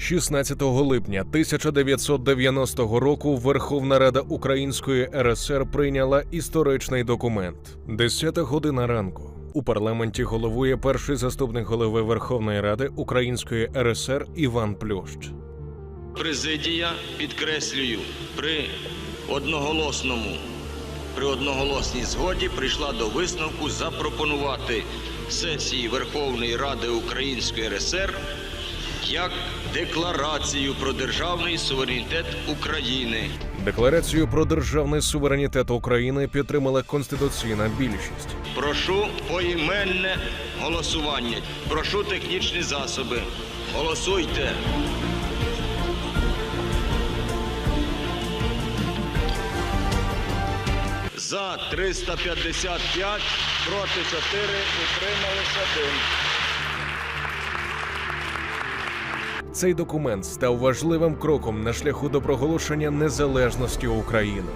16 липня 1990 року Верховна Рада Української РСР прийняла історичний документ. 10 година ранку. У парламенті головує перший заступник голови Верховної Ради Української РСР Іван Плющ. Президія, підкреслюю, при одноголосному, при одноголосній згоді прийшла до висновку запропонувати сесії Верховної Ради Української РСР як декларацію про державний суверенітет України. Декларацію про державний суверенітет України підтримала конституційна більшість. Прошу поіменне голосування. Прошу технічні засоби. Голосуйте. За 355, проти 4, утримались 1. Цей документ став важливим кроком на шляху до проголошення незалежності України.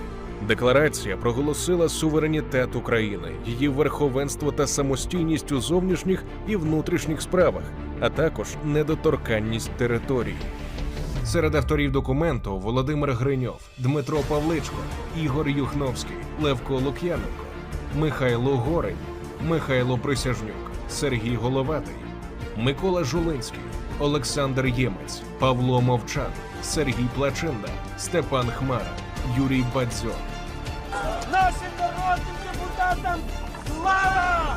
Декларація проголосила суверенітет України, її верховенство та самостійність у зовнішніх і внутрішніх справах, а також недоторканність території. Серед авторів документу Володимир Гриньов, Дмитро Павличко, Ігор Юхновський, Левко Лук'яненко, Михайло Горень, Михайло Присяжнюк, Сергій Головатий, Микола Жулинський, Олександр Ємець, Павло Мовчан, Сергій Плачинда, Степан Хмара, Юрій Бадзьо. нашим народним депутатам слава!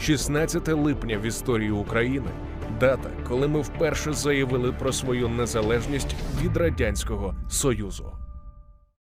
16 липня в історії України дата, коли ми вперше заявили про свою незалежність від радянського союзу.